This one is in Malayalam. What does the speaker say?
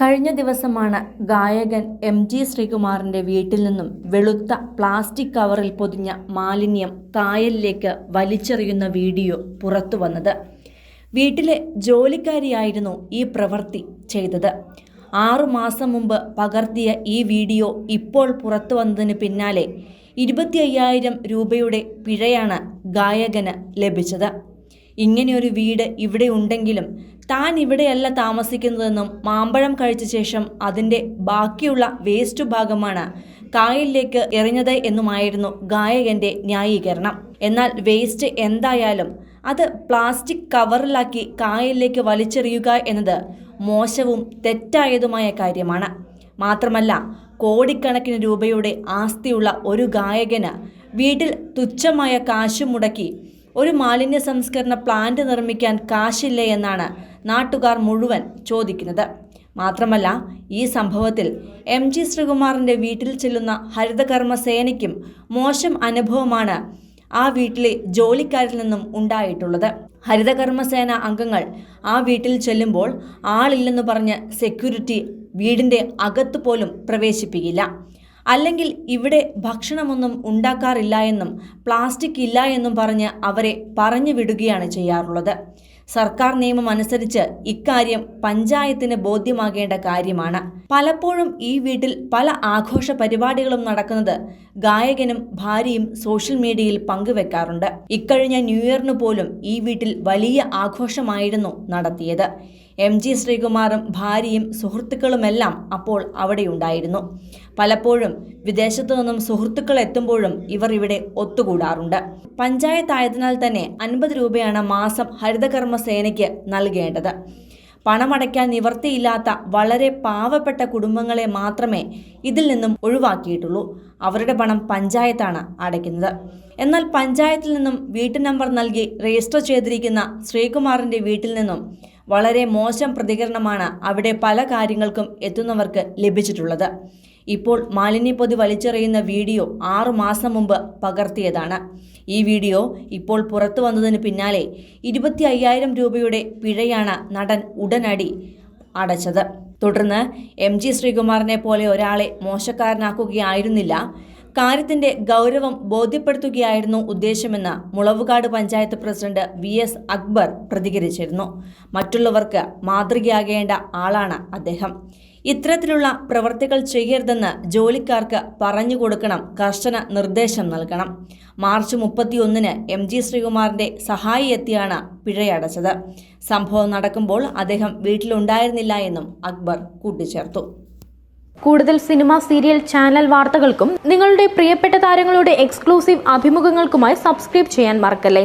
കഴിഞ്ഞ ദിവസമാണ് ഗായകൻ എം ജി ശ്രീകുമാറിന്റെ വീട്ടിൽ നിന്നും വെളുത്ത പ്ലാസ്റ്റിക് കവറിൽ പൊതിഞ്ഞ മാലിന്യം കായലിലേക്ക് വലിച്ചെറിയുന്ന വീഡിയോ പുറത്തു വന്നത്. വീട്ടിലെ ജോലിക്കാരിയായിരുന്നു ഈ പ്രവൃത്തി ചെയ്തത്. ആറുമാസം മുമ്പ് പകർത്തിയ ഈ വീഡിയോ ഇപ്പോൾ പുറത്തു വന്നതിന് പിന്നാലെ ഇരുപത്തി അയ്യായിരം രൂപയുടെ പിഴയാണ് ഗായകന് ലഭിച്ചത്. ഇങ്ങനെയൊരു വീട് ഇവിടെ ഉണ്ടെങ്കിലും താൻ ഇവിടെയല്ല താമസിക്കുന്നതെന്നും മാമ്പഴം കഴിച്ച ശേഷം അതിന്റെ ബാക്കിയുള്ള വേസ്റ്റ് ഭാഗമാണ് കായലിലേക്ക് എറിഞ്ഞത് എന്നുമായിരുന്നു ഗായകന്റെ ന്യായീകരണം. എന്നാൽ വേസ്റ്റ് എന്തായാലും അത് പ്ലാസ്റ്റിക് കവറിലാക്കി കായലിലേക്ക് വലിച്ചെറിയുക എന്നത് മോശവും തെറ്റായതുമായ കാര്യമാണ്. മാത്രമല്ല കോടിക്കണക്കിന് രൂപയുടെ ആസ്തിയുള്ള ഒരു ഗായകന് വീട്ടിൽ തുച്ഛമായ കാശ് മുടക്കി ഒരു മാലിന്യ സംസ്കരണ പ്ലാന്റ് നിർമ്മിക്കാൻ കാശില്ലേ എന്നാണ് നാട്ടുകാർ മുഴുവൻ ചോദിക്കുന്നത്. മാത്രമല്ല ഈ സംഭവത്തിൽ എം ജി ശ്രീകുമാറിന്റെ വീട്ടിൽ ചെല്ലുന്ന ഹരിതകർമ്മ സേനയ്ക്കും മോശം അനുഭവമാണ് ആ വീട്ടിലെ ജോലിക്കാരിൽ നിന്നും ഉണ്ടായിട്ടുള്ളത്. ഹരിതകർമ്മസേന അംഗങ്ങൾ ആ വീട്ടിൽ ചെല്ലുമ്പോൾ ആളില്ലെന്ന് പറഞ്ഞ് സെക്യൂരിറ്റി വീടിന്റെ അകത്ത് പോലും പ്രവേശിപ്പിക്കില്ല. അല്ലെങ്കിൽ ഇവിടെ ഭക്ഷണമൊന്നും ഉണ്ടാക്കാറില്ല എന്നും പ്ലാസ്റ്റിക് ഇല്ല എന്നും പറഞ്ഞ് അവരെ പറഞ്ഞു വിടുകയാണ് ചെയ്യാറുള്ളത്. സർക്കാർ നിയമം അനുസരിച്ച് ഇക്കാര്യം പഞ്ചായത്തിന് ബോധ്യമാകേണ്ട കാര്യമാണ്. പലപ്പോഴും ഈ വീട്ടിൽ പല ആഘോഷ പരിപാടികളും നടക്കുന്നത് ഗായകനും ഭാര്യയും സോഷ്യൽ മീഡിയയിൽ പങ്കുവെക്കാറുണ്ട്. ഇക്കഴിഞ്ഞ ന്യൂ ഇയറിന് പോലും ഈ വീട്ടിൽ വലിയ ആഘോഷമായിരുന്നു നടത്തിയത്. എം ജി ശ്രീകുമാറും ഭാര്യയും സുഹൃത്തുക്കളുമെല്ലാം അപ്പോൾ അവിടെയുണ്ടായിരുന്നു. പലപ്പോഴും വിദേശത്തു നിന്നും സുഹൃത്തുക്കൾ എത്തുമ്പോഴും ഇവർ ഇവിടെ ഒത്തുകൂടാറുണ്ട്. പഞ്ചായത്തായതിനാൽ തന്നെ അൻപത് രൂപയാണ് മാസം ഹരിതകർമ്മ സേനയ്ക്ക് നൽകേണ്ടത്. പണമടയ്ക്കാൻ നിവർത്തിയില്ലാത്ത വളരെ പാവപ്പെട്ട കുടുംബങ്ങളെ മാത്രമേ ഇതിൽ നിന്നും ഒഴിവാക്കിയിട്ടുള്ളൂ. അവരുടെ പണം പഞ്ചായത്താണ് അടയ്ക്കുന്നത്. എന്നാൽ പഞ്ചായത്തിൽ നിന്നും വീട്ടു നമ്പർ നൽകി രജിസ്റ്റർ ചെയ്തിരിക്കുന്ന ശ്രീകുമാറിന്റെ വീട്ടിൽ നിന്നും വളരെ മോശം പ്രതികരണമാണ് അവിടെ പല കാര്യങ്ങൾക്കും എത്തുന്നവർക്ക് ലഭിച്ചിട്ടുള്ളത്. ഇപ്പോൾ മാലിന്യപ്പൊതി വലിച്ചെറിയുന്ന വീഡിയോ ആറു മാസം മുമ്പ് പകർത്തിയതാണ്. ഈ വീഡിയോ ഇപ്പോൾ പുറത്തു വന്നതിന് പിന്നാലെ ഇരുപത്തി അയ്യായിരം രൂപയുടെ പിഴയാണ് നടൻ ഉടനടി അടച്ചത്. തുടർന്ന് എം ജി ശ്രീകുമാറിനെ പോലെ ഒരാളെ മോശക്കാരനാക്കുകയായിരുന്നില്ല. കാര്യത്തിന്റെ ഗൗരവം ബോധ്യപ്പെടുത്തുകയായിരുന്നു ഉദ്ദേശമെന്ന് Mulavukad panchayat president V S Akbar പ്രതികരിച്ചിരുന്നു. മറ്റുള്ളവർക്ക് മാതൃകയാകേണ്ട ആളാണ് അദ്ദേഹം. ഇത്തരത്തിലുള്ള പ്രവർത്തികൾ ചെയ്യരുതെന്ന് ജോലിക്കാർക്ക് പറഞ്ഞു കൊടുക്കണം കർശന നിർദ്ദേശം നൽകണം. മാർച്ച് മുപ്പത്തിയൊന്നിന് എം ജി ശ്രീകുമാറിന്റെ സഹായി എത്തിയാണ് പിഴയടച്ചത്. സംഭവം നടക്കുമ്പോൾ അദ്ദേഹം വീട്ടിലുണ്ടായിരുന്നില്ല എന്നും അക്ബർ കൂട്ടിച്ചേർത്തു. കൂടുതൽ സിനിമ സീരിയൽ ചാനൽ വാർത്തകൾക്കും നിങ്ങളുടെ പ്രിയപ്പെട്ട താരങ്ങളുടെ എക്സ്ക്ലൂസീവ് അഭിമുഖങ്ങൾക്കുമായി സബ്സ്ക്രൈബ് ചെയ്യാൻ മറക്കല്ലേ?